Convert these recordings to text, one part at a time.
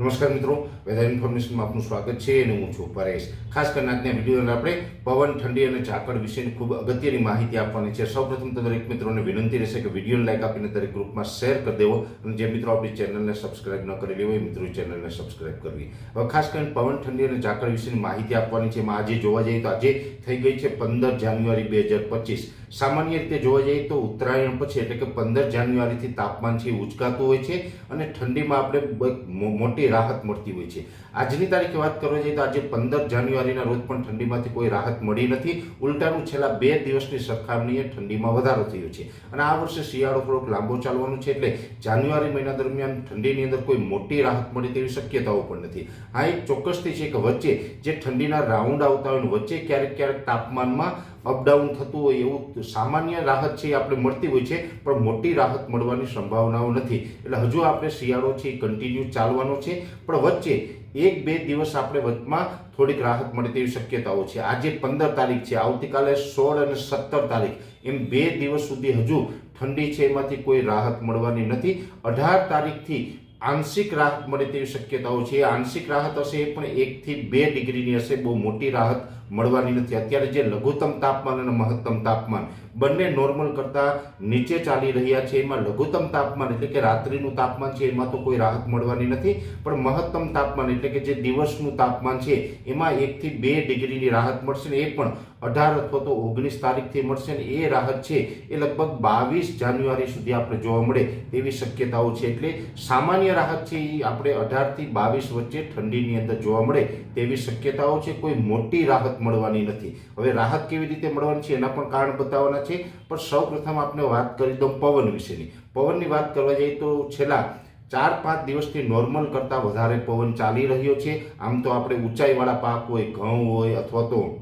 નમસ્કાર મિત્રો વેધર ઇન્ફોર્મેશનમાં આપનું સ્વાગત છે અને હું છું પરેશ. ખાસ કરીને આજના વિડીયોને આપણે પવન, ઠંડી અને ઝાકળ વિશેની ખૂબ અગત્યની માહિતી આપવાની છે. સૌપ્રથમ તો દરેક મિત્રોને વિનંતી રહેશે કે વિડીયોને લાઈક આપીને દરેક ગ્રુપમાં શેર કરી દેવો અને જે મિત્રો આપણી ચેનલને સબસ્ક્રાઇબ ન કરેલી હોય મિત્રો ચેનલને સબસ્ક્રાઇબ કરવી. હવે ખાસ કરીને પવન, ઠંડી અને ઝાકળ વિશેની માહિતી આપવાની છે. એમાં આજે જોવા જઈએ તો આજે થઈ ગઈ છે પંદર જાન્યુઆરી બે હજાર પચીસ. સામાન્ય રીતે જોવા જઈએ તો ઉત્તરાયણ પછી એટલે કે પંદર જાન્યુઆરીથી તાપમાન છે ઉચકાતું હોય છે અને ઠંડીમાં આપણે મોટી રાહત મળતી હોય છે. આજની તારીખે વાત કરવા જઈએ તો આજે પંદર જાન્યુઆરીના રોજ પણ ઠંડીમાંથી કોઈ રાહત મળી નથી. ઉલટાનું છેલ્લા બે દિવસની સરખામણીએ ઠંડીમાં વધારો થયો છે. અને આ વર્ષે શિયાળો થોડોક લાંબો ચાલવાનો છે એટલે જાન્યુઆરી મહિના દરમિયાન ઠંડીની અંદર કોઈ મોટી રાહત મળે તેવી શક્યતાઓ પણ નથી. હા, એક ચોક્કસથી છે કે વચ્ચે જે ઠંડીના રાઉન્ડ આવતા હોય વચ્ચે ક્યારેક ક્યારેક તાપમાનમાં અપડાઉન થતું હોય એવું સામાન્ય રાહત છે આપણે મળતી હોય છે, પણ મોટી રાહત મળવાની સંભાવનાઓ નથી. એટલે હજુ આપણે શિયાળો છે એ કન્ટિન્યુ ચાલવાનો છે. પણ વચ્ચે એક બે દિવસ આપણે વચમાં થોડીક રાહત મળે તેવી શક્યતાઓ છે. આજે પંદર તારીખ છે. આવતીકાલે સોળ અને સત્તર તારીખ. એમ બે દિવસ સુધી હજુ ઠંડી છે, એમાંથી કોઈ રાહત મળવાની નથી. અઢાર તારીખથી આંશિક રાહત મળે તેવી શક્યતાઓ છે. આંશિક રાહત હશે એ પણ એકથી બે ડિગ્રીની હશે. બહુ મોટી રાહત મળવાની નથી. અત્યારે જે લઘુત્તમ તાપમાન અને મહત્તમ તાપમાન બંને નોર્મલ કરતાં નીચે ચાલી રહ્યા છે. એમાં લઘુત્તમ તાપમાન એટલે કે રાત્રિનું તાપમાન છે, એમાં તો કોઈ રાહત મળવાની નથી. પણ મહત્તમ તાપમાન એટલે કે જે દિવસનું તાપમાન છે, એમાં એકથી બે ડિગ્રીની રાહત મળશે ને એ પણ અઢાર અથવા તો ઓગણીસ તારીખથી મળશે ને એ રાહત છે એ લગભગ બાવીસ જાન્યુઆરી સુધી આપણે જોવા મળે તેવી શક્યતાઓ છે. એટલે સામાન્ય રાહત છે એ આપણે અઢારથી બાવીસ વચ્ચે ઠંડીની અંદર જોવા મળે તેવી શક્યતાઓ છે, કોઈ મોટી રાહત મળવાની નથી. હવે રાહત કેવી રીતે મળવાની છે એના પણ કારણ બતાવવાના છે, પણ સૌ પ્રથમ આપણે વાત કરી દઉં પવન વિશેની. પવનની વાત કરવા જઈએ તો છેલ્લા ચાર પાંચ દિવસથી નોર્મલ કરતાં વધારે પવન ચાલી રહ્યો છે. આમ તો આપણે ઊંચાઈવાળા પાક હોય, ઘઉં હોય, અથવા તો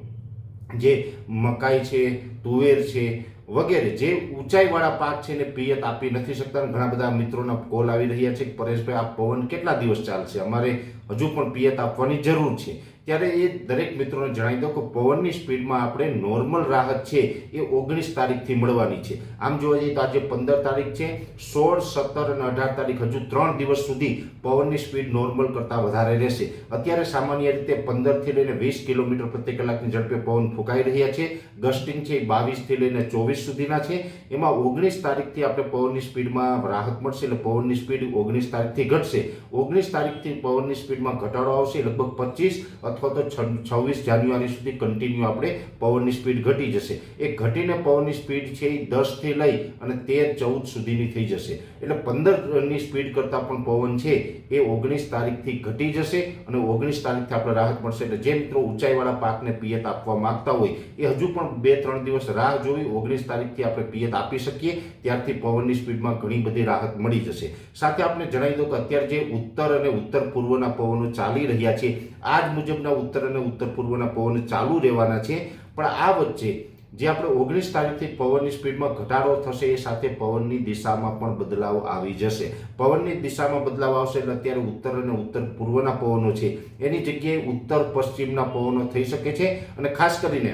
જે મકાઈ છે, તુવેર છે વગેરે જે ઊંચાઈવાળા પાક છે એને પિયત આપી નથી શકતા ઘણા બધા મિત્રોના કોલ આવી રહ્યા છે કે પરેશભાઈ, આ પવન કેટલા દિવસ ચાલશે? અમારે હજુ પણ પિયત આપવાની જરૂર છે. ત્યારે એ દરેક મિત્રોને જણાવી દો કે પવનની સ્પીડમાં આપણે નોર્મલ રાહત છે એ ઓગણીસ તારીખથી મળવાની છે. આમ જોવા જઈએ તો આજે પંદર તારીખ છે, સોળ, સત્તર અને અઢાર તારીખ હજુ ત્રણ દિવસ સુધી પવનની સ્પીડ નોર્મલ કરતાં વધારે રહેશે. અત્યારે સામાન્ય રીતે પંદરથી લઈને વીસ કિલોમીટર પ્રતિ કલાકની ઝડપે પવન ફૂંકાઈ રહ્યા છે. ગસ્ટિંગ છે એ બાવીસથી લઈને ચોવીસ સુધીના છે. એમાં ઓગણીસ તારીખથી આપણે પવનની સ્પીડમાં રાહત મળશે એટલે પવનની સ્પીડ ઓગણીસ તારીખથી ઘટશે. ઓગણીસ તારીખથી પવનની સ્પીડમાં ઘટાડો આવશે લગભગ પચીસ અથવા તો છવ્વીસ જાન્યુઆરી સુધી કન્ટિન્યુ આપણે પવનની સ્પીડ ઘટી જશે. એ ઘટીને પવનની સ્પીડ છે એ દસથી લઈ અને તેર ચૌદ સુધીની થઈ જશે. એટલે પંદરની સ્પીડ કરતાં પણ પવન છે એ ઓગણીસ તારીખથી ઘટી જશે અને ઓગણીસ તારીખથી આપણે રાહત મળશે. એટલે જે મિત્રો ઊંચાઈવાળા પાકને પિયત આપવા માંગતા હોય એ હજુ પણ બે ત્રણ દિવસ રાહ જોઈ ઓગણીસ તારીખથી આપણે પિયત આપી શકીએ. ત્યારથી પવનની સ્પીડમાં ઘણી બધી રાહત મળી જશે. સાથે આપણે જણાવી દો કે અત્યારે જે ઉત્તર અને ઉત્તર પૂર્વના પવનો ચાલી રહ્યા છે આ જ મુજબના ઉત્તર અને ઉત્તર પૂર્વના પવન ચાલુ રહેવાના છે. પણ આ વચ્ચે જે આપણે ઓગણીસ તારીખથી પવનની સ્પીડમાં ઘટાડો થશે, એ સાથે પવનની દિશામાં પણ બદલાવ આવી જશે. પવનની દિશામાં બદલાવ આવશે એટલે અત્યારે ઉત્તર અને ઉત્તર પૂર્વના પવનો છે. એની જગ્યાએ ઉત્તર પશ્ચિમના પવનો થઈ શકે છે અને ખાસ કરીને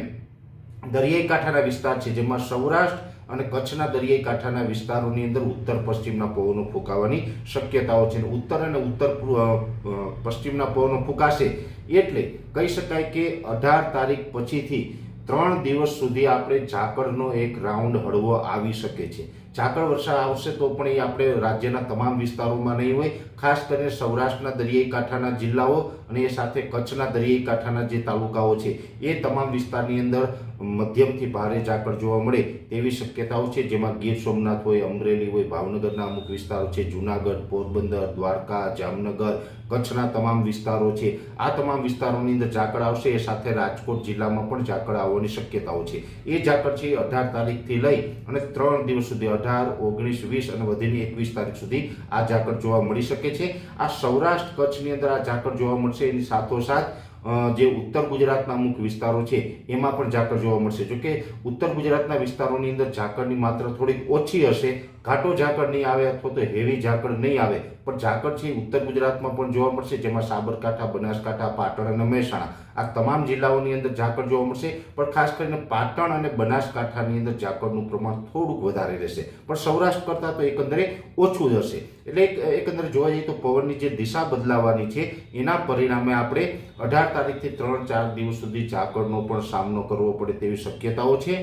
દરિયાઈ કાંઠાના વિસ્તાર છે, જેમાં સૌરાષ્ટ્ર અને કચ્છના દરિયાઈ કાંઠાના વિસ્તારોની અંદર ઉત્તર પશ્ચિમના પવનો ફૂંકાવાની શક્યતાઓ છે. ઉત્તર અને ઉત્તર પશ્ચિમના પવનો ફૂંકાશે. એટલે કહી શકાય કે અઢાર તારીખ પછીથી ત્રણ દિવસ સુધી આપણે ઝાકળનો એક રાઉન્ડ હળવો આવી શકે છે. ઝાકળ વર્ષા આવશે તો પણ એ આપણે રાજ્યના તમામ વિસ્તારોમાં નહીં હોય ખાસ કરીને સૌરાષ્ટ્રના દરિયાઈ કાંઠાના જિલ્લાઓ અને એ સાથે કચ્છના દરિયાઈ કાંઠાના જે તાલુકાઓ છે, એ તમામ વિસ્તારની અંદર મધ્યમથી ભારે ઝાકળ જોવા મળે તેવી શક્યતાઓ છે. જેમાં ગીર સોમનાથ હોય, અમરેલી હોય, ભાવનગરના અમુક વિસ્તારો છે, જુનાગઢ, પોરબંદર, દ્વારકા, જામનગર, કચ્છના તમામ વિસ્તારો છે. આ તમામ વિસ્તારોની અંદર ઝાકળ આવશે, એ સાથે રાજકોટ જિલ્લામાં પણ ઝાકળ આવવાની શક્યતાઓ છે. એ ઝાકળ છે અઢાર તારીખથી લઈ અને ત્રણ દિવસ સુધી, અઢાર, ઓગણીસ, વીસ અને વધીને એકવીસ તારીખ સુધી આ ઝાકળ જોવા મળી શકે છે. આ સૌરાષ્ટ્ર કચ્છની અંદર આ ઝાકળ જોવા મળશે. એની સાથોસાથ જે ઉત્તર ગુજરાતના અમુક વિસ્તારો છે, એમાં પણ ઝાકળ જોવા મળશે. જોકે ઉત્તર ગુજરાતના વિસ્તારોની અંદર ઝાકળની માત્રા થોડીક ઓછી હશે. ઘાટો ઝાકળ નહીં આવે અથવા તો હેવી ઝાકળ નહીં આવે. પણ ઝાકળ છે ઉત્તર ગુજરાતમાં પણ જોવા મળશે, જેમાં સાબરકાંઠા, બનાસકાંઠા, પાટણ અને મહેસાણા. આ તમામ જિલ્લાઓની અંદર ઝાકળ જોવા મળશે, પણ ખાસ કરીને પાટણ અને બનાસકાંઠાની અંદર ઝાકળનું પ્રમાણ થોડુંક વધારે રહેશે. પણ સૌરાષ્ટ્ર કરતાં તો એકંદરે ઓછું રહેશે એટલે એકંદરે જોવા જઈએ તો પવનની જે દિશા બદલાવાની છે, એના પરિણામે આપણે અઢાર તારીખથી ત્રણ ચાર દિવસ સુધી ઝાકળનો પણ સામનો કરવો પડે તેવી શક્યતાઓ છે.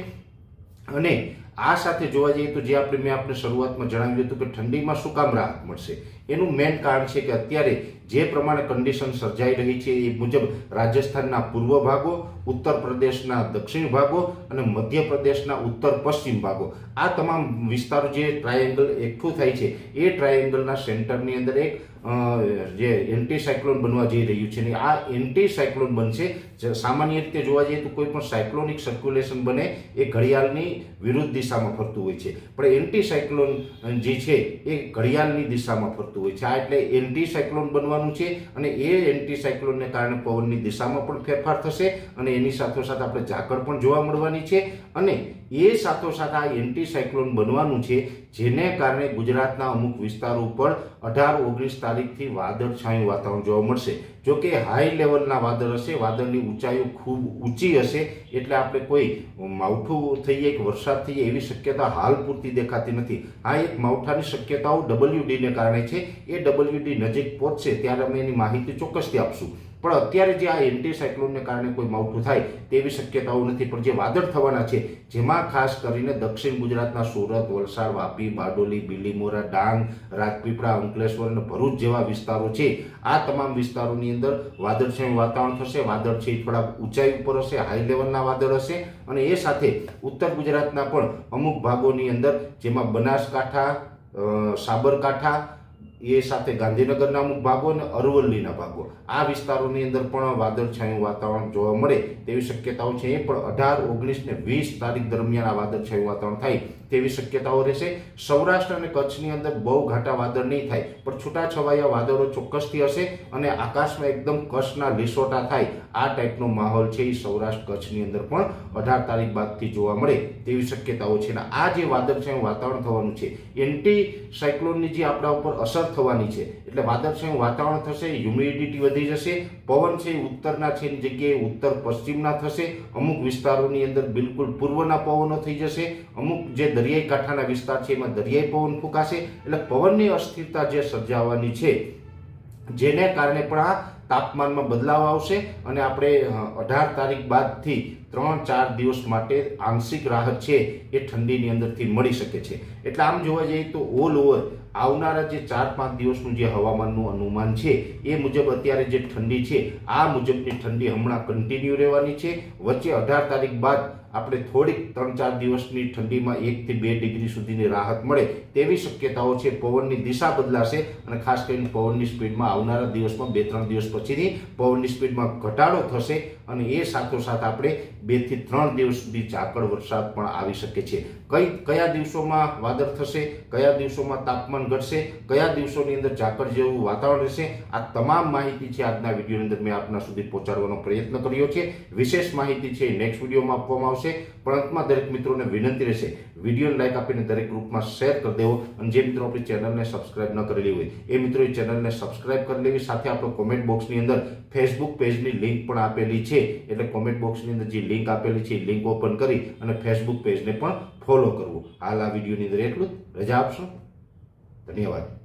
અને આ સાથે જોવા જઈએ તો જે આપણે મેં આપણે શરૂઆતમાં જણાવ્યું હતું કે ઠંડીમાં શું કામ રાહત મળશે? એનું મેઇન કારણ છે કે અત્યારે જે પ્રમાણે કન્ડિશન સર્જાઈ રહી છે એ મુજબ રાજસ્થાનના પૂર્વ ભાગો, ઉત્તર પ્રદેશના દક્ષિણ ભાગો અને મધ્ય પ્રદેશના ઉત્તર પશ્ચિમ ભાગો. આ તમામ વિસ્તારો જે ટ્રાયેંગલ એકઠું થાય છે, એ ટ્રાયેંગલના સેન્ટરની અંદર એક જે એન્ટીસાયક્લોન બનવા જઈ રહ્યું છે ને આ એન્ટીસાયક્લોન બનશે. સામાન્ય રીતે જોવા જઈએ તો કોઈ પણ સાયક્લોનિક સર્ક્યુલેશન બને એ ઘડિયાળની વિરુદ્ધ દિશામાં ફરતું હોય છે. પણ એન્ટીસાયક્લોન જે છે એ ઘડિયાળની દિશામાં ફરતું હોય છે. આ એટલે એન્ટીસાયક્લોન બનવાનું છે અને એ એન્ટીસાયક્લોનને કારણે પવનની દિશામાં પણ ફેરફાર થશે અને એની સાથોસાથ આપણે ઝાકળ પણ જોવા મળવાની છે અને એ સાથોસાથ આ એન્ટી બનવાનું છે, જેને કારણે ગુજરાતના અમુક વિસ્તારો ઉપર અઢાર ઓગણીસ તારીખથી વાદળછાયું વાતાવરણ જોવા મળશે. જો કે હાઈ લેવલના વાદળ હશે, વાદળની ઊંચાઈઓ ખૂબ ઊંચી હશે, એટલે આપણે કોઈ માવઠું થઈ જાય કે વરસાદ થઈ જાય એવી શક્યતા હાલ પૂરતી દેખાતી નથી. આ એક માવઠાની શક્યતાઓ ડબલ્યુડીને કારણે છે. એ ડબલ્યુડી નજીક પહોંચશે, ત્યારે અમે એની માહિતી ચોક્કસથી આપશું. પણ અત્યારે જે આ એન્ટી સાયક્લોનને કારણે કોઈ માવઠું થાય તેવી શક્યતાઓ નથી, પણ જે વાદળ થવાના છે, જેમાં ખાસ કરીને દક્ષિણ ગુજરાતના સુરત, વલસાડ, વાપી, બારડોલી, બીલીમોરા, ડાંગ, રાજપીપળા, અંકલેશ્વર અને ભરૂચ જેવા વિસ્તારો છે, આ તમામ વિસ્તારોની અંદર વાદળછાયું વાતાવરણ થશે, વાદળ છે થોડા ઊંચાઈ ઉપર હશે હાઈ લેવલના વાદળ હશે અને એ સાથે ઉત્તર ગુજરાતના પણ અમુક ભાગોની અંદર જેમાં બનાસકાંઠા સાબરકાંઠા એ સાથે ગાંધીનગરના અમુક ભાગો અને અરવલ્લીના ભાગો. આ વિસ્તારોની અંદર પણ વાદળછાયું વાતાવરણ જોવા મળે તેવી શક્યતાઓ છે. એ પણ અઢાર, ઓગણીસ ને વીસ તારીખ દરમિયાન આ વાદળછાયું વાતાવરણ થાય. તેવી શક્યતાઓ રહેશે. સૌરાષ્ટ્ર અને કચ્છની અંદર બહુ ઘાટા વાદળ નહીં થાય, પણ છૂટાછવાયા વાદળો ચોક્કસથી હશે અને આકાશમાં એકદમ કચ્છના લીસોટા થાય. આ ટાઈપનો માહોલ છે એ સૌરાષ્ટ્ર કચ્છની અંદર પણ અઢાર તારીખ બાદથી જોવા મળે તેવી શક્યતાઓ છે. અને આ જે વાદળ વાદળછાયું વાતાવરણ થવાનું છે. એન્ટી સાયક્લોનની જે આપણા ઉપર અસર થવાની છે એટલે વાદળછાયું વાતાવરણ થશે હ્યુમિડિટી વધી જશે, પવન છે ઉત્તરના છે એની જગ્યાએ ઉત્તર પશ્ચિમના થશે. અમુક વિસ્તારોની અંદર બિલકુલ પૂર્વના પવનો થઈ જશે. અમુક જે દરિયાઈ કાંઠાના વિસ્તાર છે એમાં દરિયાઈ પવન ફૂંકાશે. એટલે પવનની અસ્થિરતા જે સર્જાવાની છે, જેને કારણે પણ આ તાપમાનમાં બદલાવ આવશે અને આપણે અઢાર તારીખ બાદથી ત્રણ ચાર દિવસ માટે આંશિક રાહત છે એ ઠંડીની અંદરથી મળી શકે છે. એટલે આમ જોવા જઈએ તો ઓલ ઓવર આવનારા જે ચાર પાંચ દિવસનું જે હવામાનનું અનુમાન છે, એ મુજબ અત્યારે જે ઠંડી છે, આ મુજબની ઠંડી હમણાં કન્ટિન્યુ રહેવાની છે. વચ્ચે અઢાર તારીખ બાદ આપણે થોડીક ત્રણ ચાર દિવસની ઠંડીમાં એકથી બે ડિગ્રી સુધીની રાહત મળે તેવી શક્યતાઓ છે. પવનની દિશા બદલાશે અને ખાસ કરીને પવનની સ્પીડમાં આવનારા દિવસમાં બે ત્રણ દિવસ પછીની પવનની સ્પીડમાં ઘટાડો થશે. અને એ સાથોસાથ આપણે બેથી ત્રણ દિવસ સુધી ઝાકળ વરસાદ પણ આવી શકે છે. કઈ, કયા દિવસોમાં વાદળ થશે, કયા દિવસોમાં તાપમાન ઘટશે, કયા દિવસોની અંદર ઝાકળ જેવું વાતાવરણ રહેશે, આ તમામ માહિતી છે આજના વિડીયોની અંદર મેં આપના સુધી પહોંચાડવાનો પ્રયત્ન કર્યો છે. વિશેષ માહિતી છે નેક્સ્ટ વિડીયોમાં આપવામાં આવશે. અંતમાં દરેક મિત્રોને વિનંતી રહેશે, વિડીયોને લાઈક આપીને દરેક ગ્રુપમાં શેર કરી દેવો. અને જે મિત્રો આપણી ચેનલને સબસ્ક્રાઇબ ન કરેલી હોય, એ મિત્રોએ ચેનલને સબસ્ક્રાઇબ કરી લેવી. સાથે આપણો કોમેન્ટ બોક્સની અંદર ફેસબુક પેજની લિંક પણ આપેલી છે. એટલે કોમેન્ટ બોક્સની અંદર જે લિંક આપેલી છે લિંક ઓપન કરી અને ફેસબુક પેજને પણ ફોલો કરવું. હાલ આ વિડીયોની અંદર એટલું રજા આપશો. ધન્યવાદ.